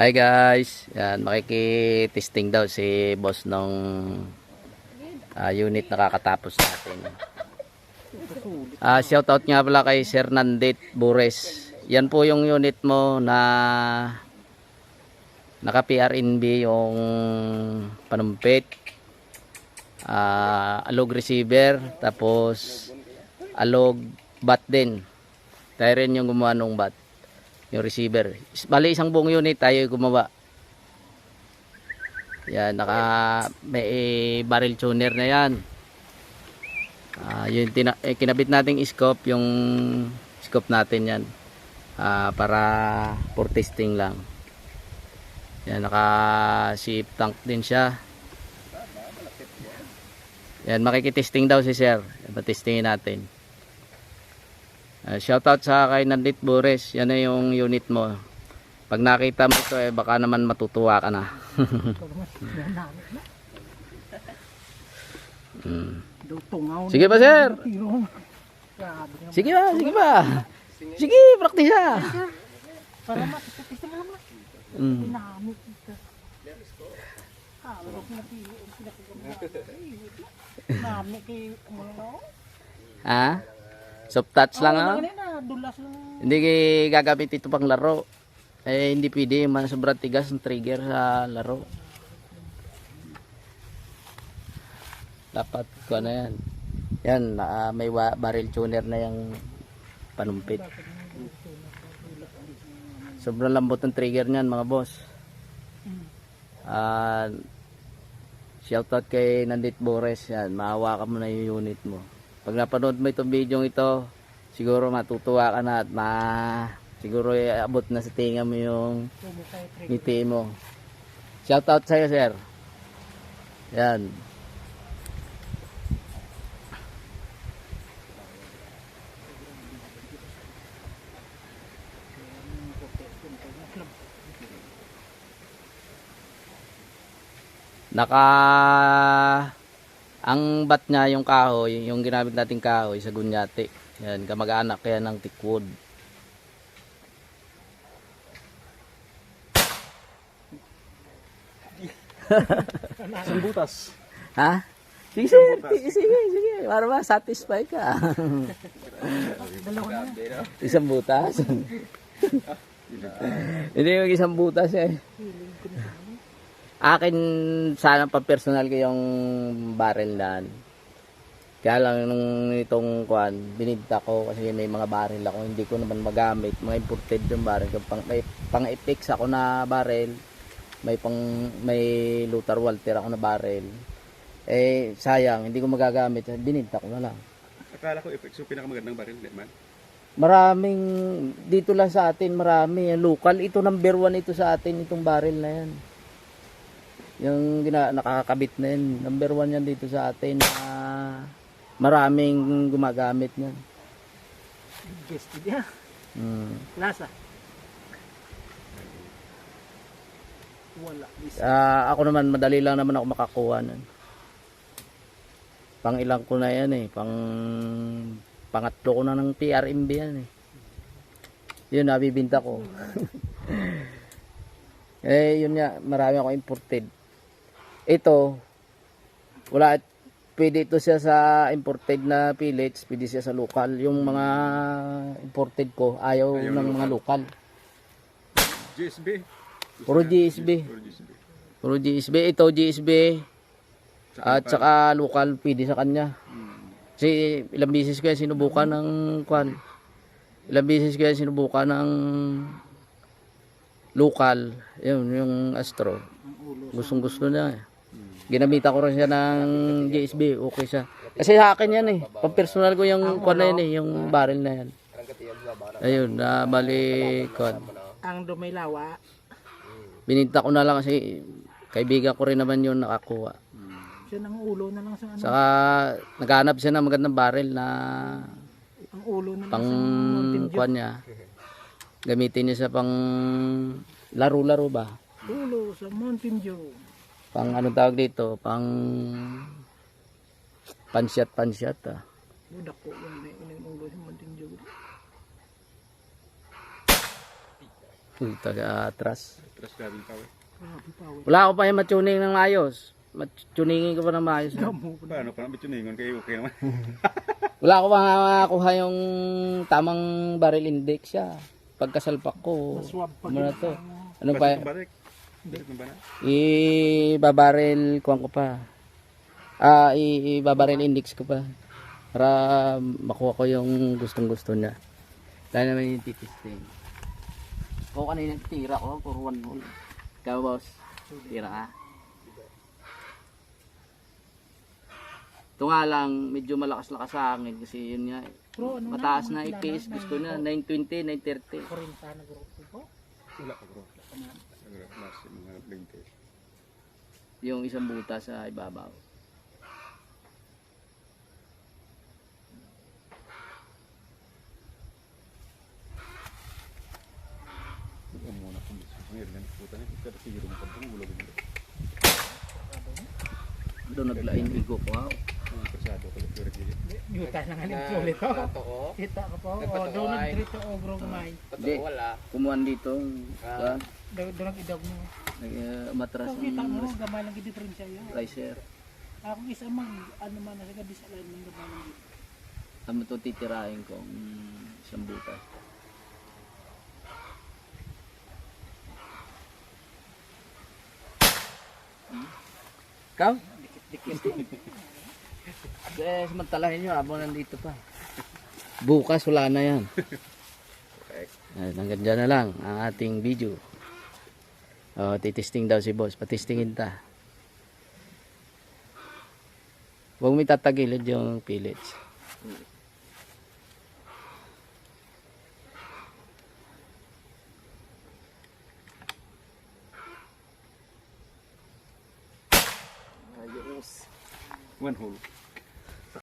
Hi guys, yan makikitesting daw si boss ng ah, unit na kakatapos natin. Ah, shout out nga pala kay Sir Nandit Bures. Yan po yung unit mo na naka PRNB yung panumpit, ah, alog receiver, tapos alog bat din. Tayo yung gumawa ng bat yung receiver. Bali isang buong unit tayo gumawa. Yan, naka may barrel tuner na yan. Ah, yung tina, eh, kinabit nating scope, yung scope natin yan. Ah, para for testing lang. Yan, naka ship tank din siya. Yan, makikitesting daw si sir. Yan, patestingin natin. Uh, shoutout sa kay Nandit Bures. Yan na yung unit mo. Pag nakita mo ito, eh, baka naman matutuwa ka na. mm. Sige ba, sir? Sige ba, sige ba. Sige, praktisa. Para makikita mo naman. Mm. Ha? Soft touch lang ah. na, dulas lang. Hindi kay gagamit ito pang laro. Eh, hindi pwede. Man, sobrang tigas ng trigger sa laro. Dapat ko na yan. Yan, naka, may barrel tuner na yung panumpit. Sobrang lambot ng trigger niyan mga boss. Ah, shoutout kay Nandit Bores yan. Mahawakan mo na yung unit mo. Pag napanood mo itong video ito, siguro matutuwa ka na at ma siguro abot na sa tinga mo yung ngiti mo. Shoutout sa'yo, sir. Yan. Naka ang bat niya yung kahoy, yung ginamit nating kahoy sa gunyate. Yan, kamag-anak yan ng tikwood. Isang butas. Ha? Sige. Sige, sige, sige. Para ba, satisfy ka. Isang butas. Hindi yung isang butas eh. Akin sana pa personal ko yung barrel na. Kaya lang nung itong kwan, binibta ko kasi may mga barrel ako, hindi ko naman magamit. Mga imported yung barrel. Pang, may pang-epex ako na barrel. May pang may Luther Walter ako na barrel. Eh sayang, hindi ko magagamit. Binibta ko na lang. Akala ko FX yung pinakamagandang baril, hindi man. Maraming dito lang sa atin, marami local. Ito number one ito sa atin itong barrel na yan. Yung gina, nakakabit na yan, number one yan dito sa atin. na maraming gumagamit niyan. Guest niya. Mm. Lasa. Wala. Ah, ako naman madali lang naman ako makakuha nun. Pang ilang ko na yan eh, pang pangatlo ko na ng PRMB yan eh. Yun nabibinta ko. eh yun nga, marami ako imported. Ito wala pwede ito siya sa imported na pellets, pwede siya sa local. Yung mga imported ko ayaw, Ayaw ng mga local. GSB. Puro GSB. Puro GSB. Ito GSB. At saka local pwede sa kanya. Kasi ilang beses ko yan sinubukan ng kwan. Ilang beses ko yan sinubukan ng local. Yun, yung Astro. Gustong gusto niya eh. Ginamitan ko rin siya ng GSB. Okay siya. Kasi sa akin yan eh. Pang personal ko yung kwan na yun eh. Yung barrel na yan. Ayun, na bali kwan. Ang dumilawa. Bininta ko na lang kasi kaibigan ko rin naman yun nakakuha. Siya ng ulo na lang sa ano. Saka naghanap siya ng magandang barrel na Ang ulo na lang pang kwan niya. Gamitin niya sa pang laro-laro ba? Ulo sa Mountain Dew. Pang anong tawag dito? Pang pansyat pansyat ah. Budak po yan. May unang ulo sa Mountain Dew. Puta ka atras. Atras. Grabe pa. Wala ako pa yung matuning ng maayos. Matuningin ko pa ng maayos. Paano pa namin tuningon kayo okay naman. Wala ako pa makakuha yung tamang barrel index siya. Pagkasalpak ko. Ano to? Ano pa? itong I-babarel kuhan ko pa. Ah, i- i-babarel index ko pa. Para makuha ko yung gustong gusto niya. Dahil naman yung titisting. Ako kanina tira ko, puro one hole. Ikaw boss, tira ka. Ito nga lang, medyo malakas-lakas sa akin kasi yun nga. Bro, ano Mataas na, na na 920, 930. Kurinta na grupo po. Wala pa bro. Wala last yung mga 20. Yung isang buta sa ibabaw. Ang muna ko mismo. Ang ilan puta na. Kada siguro mo pag ulog mo. Doon naglain igo ko. Wow. Yuta na nga nito ulit. Kita ko po. O, doon nag-trito o bro kumay. Hindi, kumuhan dito. Uh, Doon doon nag-idog mo. matras So, kita mo, ang gamay lang diferensya yun. riser. Ako isa mag, ano man, nasa gabi sa line ng gamay lang. Ano to titirahin ko mm, isang butas. Hmm? Ikaw? Eh, samantalahin nyo habang nandito pa. Bukas wala na yan. Ay, hanggang dyan na lang ang ating video. Oh, titisting daw si boss. Patistingin ta. Huwag may tatagilid yung pellets. One hole.